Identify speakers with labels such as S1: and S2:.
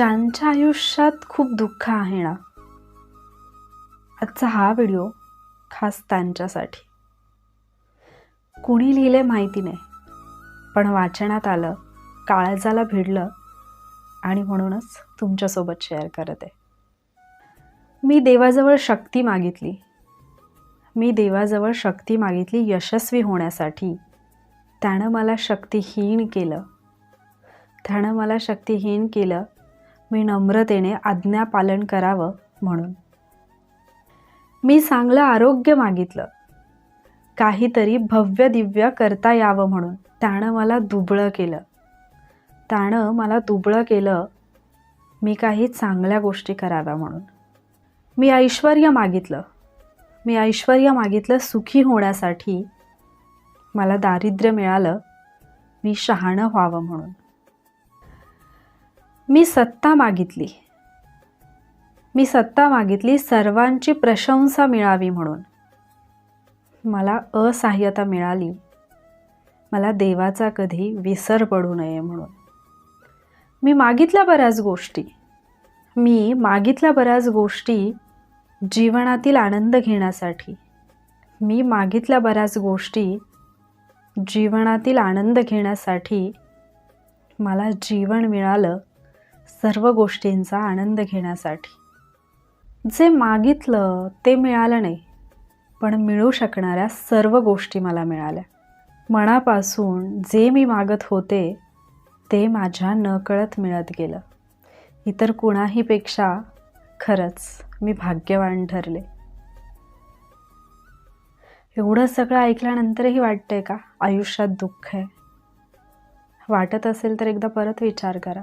S1: ज्यांच्या आयुष्यात खूप दुःख आहे ना आजचा हा व्हिडिओ खास त्यांच्यासाठी. कुणी लिहिले माहिती नाही पण वाचनात आलं काळजाला भिडलं आणि म्हणूनच तुमच्यासोबत शेअर करत. आहे मी देवाजवळ शक्ती मागितली. मी देवाजवळ शक्ती मागितली यशस्वी होण्यासाठी. त्यानं मला शक्तीहीन केलं. त्यानं मला शक्तीहीन केलं मी नम्रतेने आज्ञा पालन करावं म्हणून. मी चांगलं आरोग्य मागितलं. काहीतरी भव्य दिव्य करता यावं म्हणून. त्यानं मला दुबळं केलं. त्यानं मला दुबळं केलं. मी काही चांगल्या गोष्टी कराव्या म्हणून. मी ऐश्वर मागितलं. मी ऐश्वर मागितलं सुखी होण्यासाठी. मला दारिद्र्य मिळालं. मी शहाणं व्हावं म्हणून. मी सत्ता मागितली. मी सत्ता मागितली सर्वांची प्रशंसा मिळावी म्हणून. मला असहाय्यता मिळाली. मला देवाचा कधी विसर पडू नये म्हणून. मी मागितल्या बऱ्याच गोष्टी. मी मागितल्या बऱ्याच गोष्टी जीवनातील आनंद घेण्यासाठी. मी मागितल्या बऱ्याच गोष्टी जीवनातील आनंद घेण्यासाठी मला जीवन मिळालं. सर्व गोष्टींचा आनंद घेण्यासाठी. जे मागितलं ते मिळालं नाही पण मिळू शकणाऱ्या सर्व गोष्टी मला मिळाल्या. मनापासून जे मी मागत होते ते माझ्या नकळत मिळत गेलं. इतर कुणाहीपेक्षा खरंच मी भाग्यवान ठरले. एवढं सगळं ऐकल्यानंतरही वाटतंय का आयुष्यात दुःख आहे? वाटत असेल तर एकदा परत विचार करा.